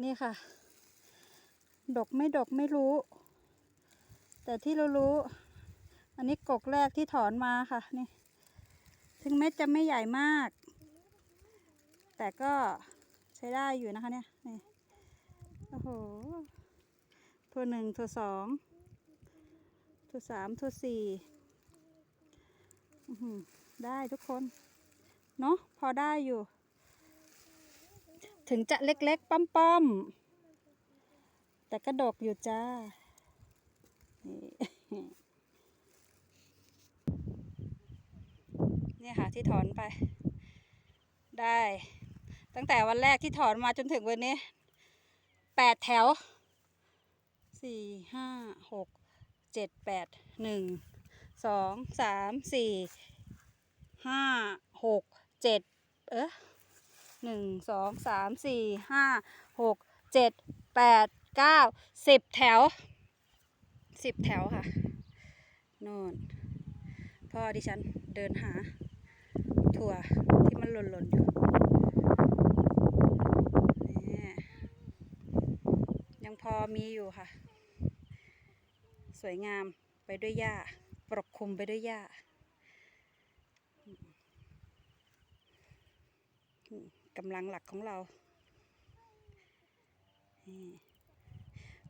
นี่ค่ะ ดกไม่ดกไม่รู้ แต่ที่เรารู้ อันนี้กกแรกที่ถอนมาค่ะนี่ ถึงเม็ดจะไม่ใหญ่มาก แต่ก็ใช้ได้อยู่นะคะเนี่ยนี่โอ้โหตัวหนึ่งตัวสองตัวสามตัวสี่ได้ทุกคน เนาะพอได้อยู่ ถึงจะเล็กๆ ป้อมๆ แต่กระดกอยู่จ้า นี่เนี่ยค่ะที่ถอนไป ได้ ตั้งแต่วันแรกที่ถอนมาจนถึงวันนี้แปดแถวสี่ห้าหกเจ็ดแปดหนึ่งสองสามสี่ห้าหกเจ็ดเอ๊ะ หนึ่งสองสามสี่ห้าหกเจ็ดแปดเก้าสิบแถวสิบแถวค่ะโน่นพ่อดิฉันเดินหา ถั่วที่มันหล่นๆอยู่ยังพอมีอยู่ค่ะ สวยงามไปด้วยหญ้าปกคลุมไปด้วยหญ้าอืม กำลังหลักของเรา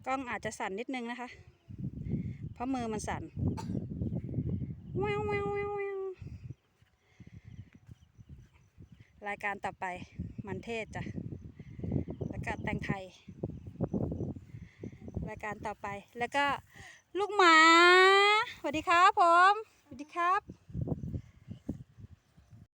กล้องอาจจะสั่นนิดนึงนะคะ เพราะมือมันสั่นแววแววแววแววรายการต่อไปมันเทศจ้ะแล้วก็แตงไทย รายการต่อไปแล้วก็ลูกหมาสวัสดีครับผมสวัสดีครับ